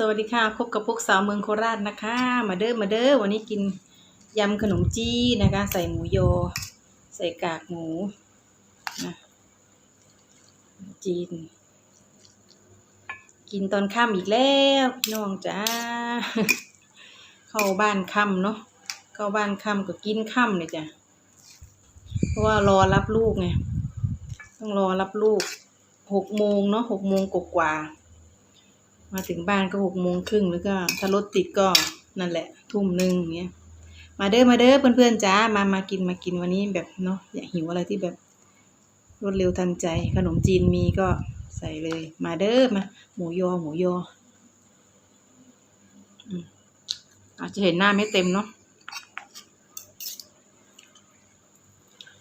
สวัสดีค่ะพบกับพวกสาวเมืองโคราชนะคะ มาเด้อมาเด้อวันนี้กินยำขนมจีนนะคะ ใส่หมูโย ใส่กากหมูนะจีน กินตอนค่ำอีกแล้วพี่น้องจ้าเข้าบ้านค่ำเนาะเข้าบ้านค่ำก็กินค่ำเลยจ้ะเพราะว่ารอรับลูกไงต้องรอรับลูกหกโมงเนาะหกโมงกว่าๆ มาถึงบ้านก็หกโมงครึ่งแล้วก็ถ้ารถติดก็นั่นแหละ ทุ่มหนึ่งอย่างเงี้ย มาเด้อมาเด้อเพื่อนๆจ้ามามากินมากินวันนี้แบบเนาะอยากหิวอะไรที่แบบรวดเร็วทันใจ ขนมจีนมีก็ใส่เลย มาเด้อมา หมูยอหมูยออืมอาจจะเห็นหน้าไม่เต็มเนาะ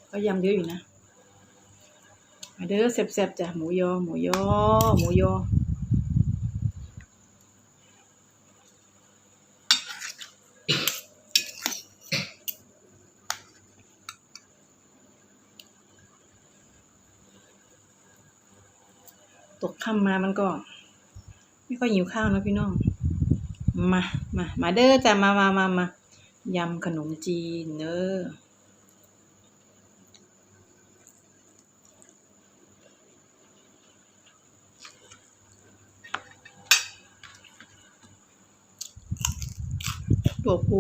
ก็ยำเยอะอยู่นะ มาเด้อแซ่บๆจ้ะหมูยอหมูยอหมูยอ ค่ำมามันก็ ไม่ค่อยหิวข้าวนะพี่น้อง มา มา มาเด้อจ้ะมามามามายำขนมจีนเด้อตัวปู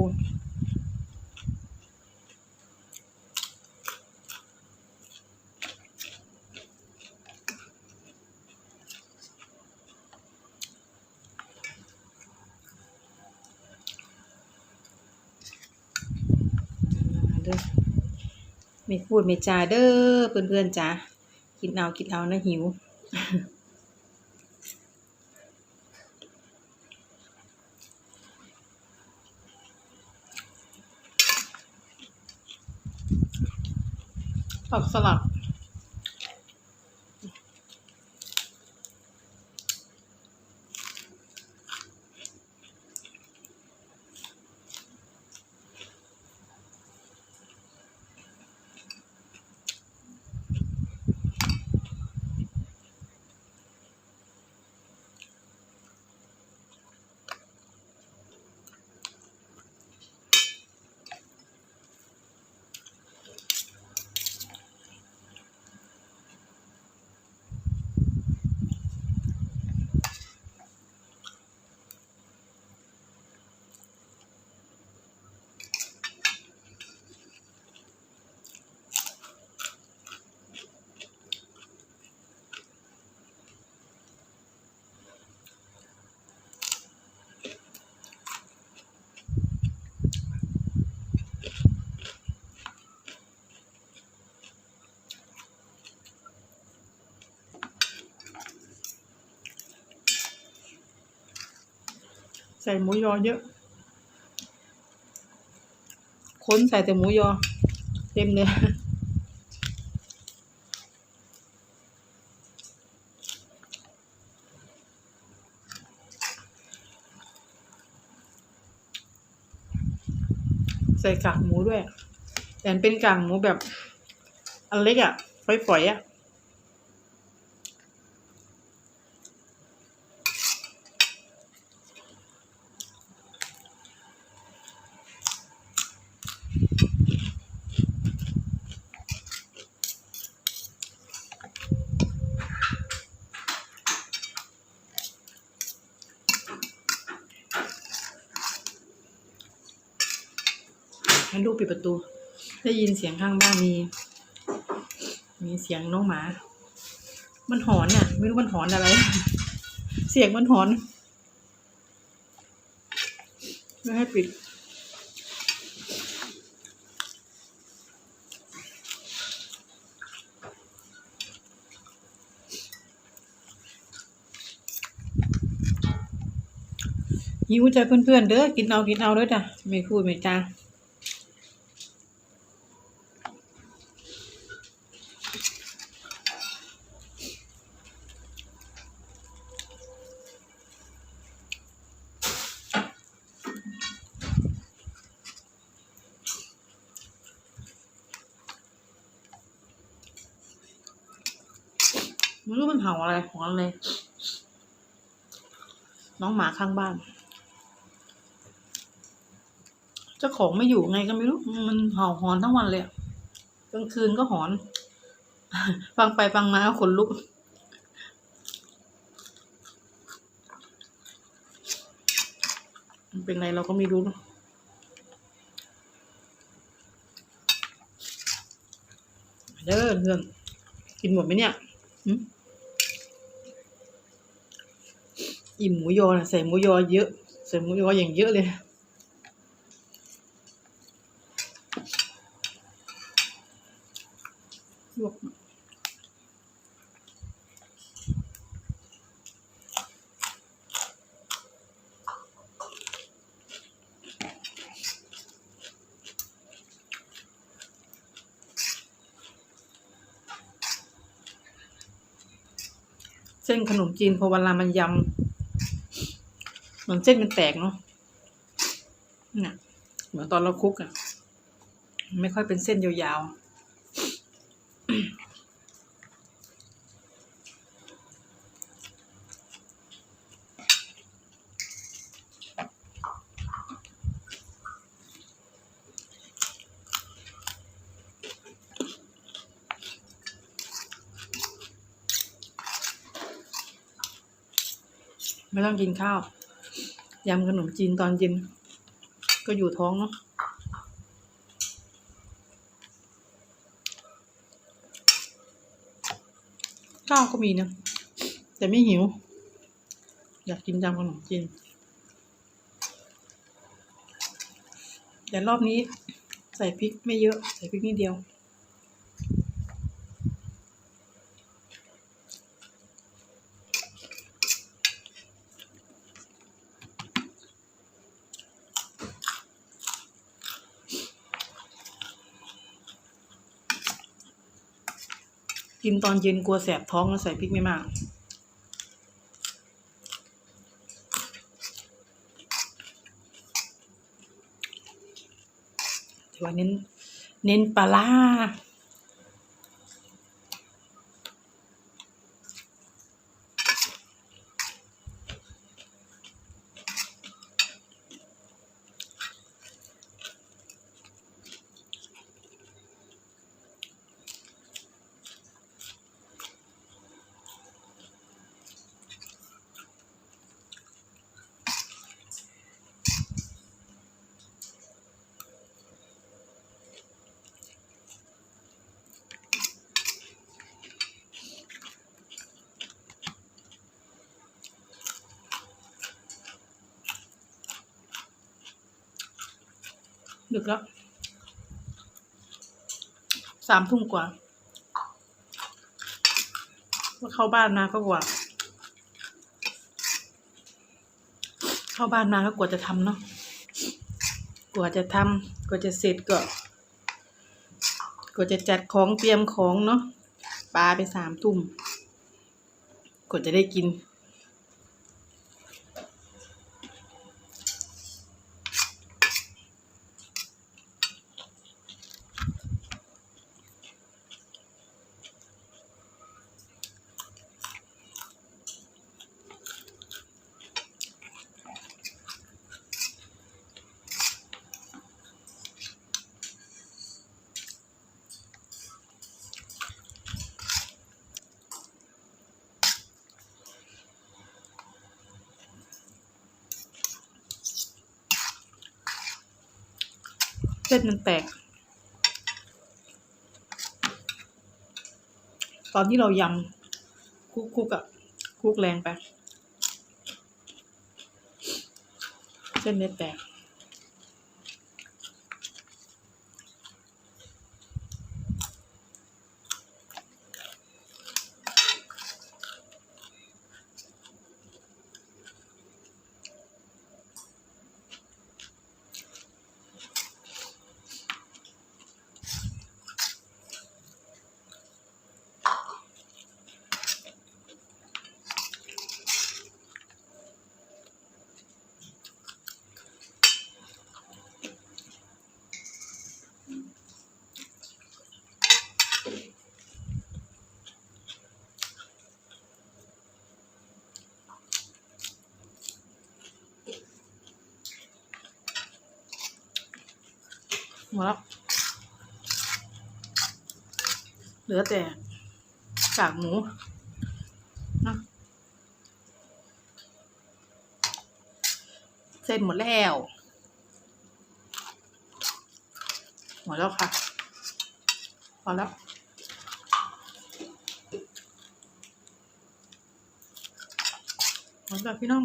ไม่พูดไม่จาเด้อเพื่อนๆจ้ากินเอากินเอานะหิว ผักสลัด ส่หมูยอเยอะ ค้นใส่แต่หมูยอ เต็มเลยใส่กากหมูด้วย แต่เป็นกากหมูแบบ อันเล็กอะ่ะฝอยๆอะ่ะ ให้ลูกปิดประตู ได้ยินเสียงข้างบ้านมี มีเสียงน้องหมา มันหอนน่ะ ไม่รู้มันหอนอะไร เสียงมันหอนไม่ให้ปิดหิวใจเพื่อนๆเด้อกินเอากินเอาเด้อจ้ะไม่พูดไม่จา รู้มันเห่าอะไรของอะไร น้องหมาข้างบ้าน เจ้าของไม่อยู่ไงก็ไม่รู้ มันเห่าหอนทั้งวันเลยกลางคืนก็หอน ฟังไปฟังมาขนลุกเป็นไรเราก็ไม่รู้เนอะเด้อเพื่อนกินหมดไหมเนี่ยหึ อิ่มหมูยอนะใส่หมูยอเยอะ ใส่หมูยออย่างเยอะเลยลวกเส้นขนมจีนพอเวลามันยำ เหมือนเส้นมันแตกเนาะเนี่ยเหมือนตอนเราคลุกอะ่ะ ไม่ค่อยเป็นเส้นยาวๆไม่ต้องกินข้าว ยำขนมจีนตอนเย็น ก็อยู่ท้องเนาะข้าวก็มีนะ แต่ไม่หิว อยากกินยำขนมจีนแต่รอบนี้ใส่พริกไม่เยอะ ใส่พริกนิดเดียว กินตอนเย็นกลัวแสบท้องแล้วใส่พริกไม่มาก แต่ว่าเน้น เน้นปลา ดึกแล้วสามทุ่มกว่าว่าเข้าบ้านมาก็กว่า เข้าบ้านมาก็กว่าจะทำเนาะกว่าจะทำกว่าจะเสร็จก็กว่าจะจัดของเตรียมของเนาะปลาไปสามทุ่มกว่าจะได้กิน เส้นมันแตก ตอนที่เรายำคุกคุกอะคุกแรงไปเส้นเน็ตแตก หมดแล้ว เหลือแต่กากหมูนะเส้นหมดแล้ว หมดแล้วค่ะ พอแล้วหมดแล้วพี่น้อง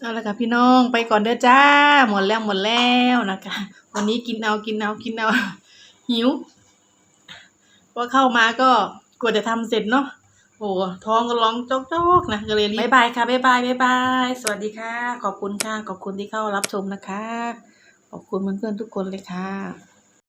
เอาละค่ะพี่น้องไปก่อนเด้อจ้า หมดแล้วหมดแล้วนะคะ วันนี้กินเอากินเอากินเอาหิวพอเข้ามาก็กว่าจะทำเสร็จเนาะโอ้ท้องก็ร้องจอกๆนะก็เลยรีบบายบายค่ะบายบายบายบายสวัสดีค่ะ ขอบคุณค่ะ ขอบคุณที่เข้ารับชมนะคะ ขอบคุณเพื่อนๆทุกคนเลยค่ะ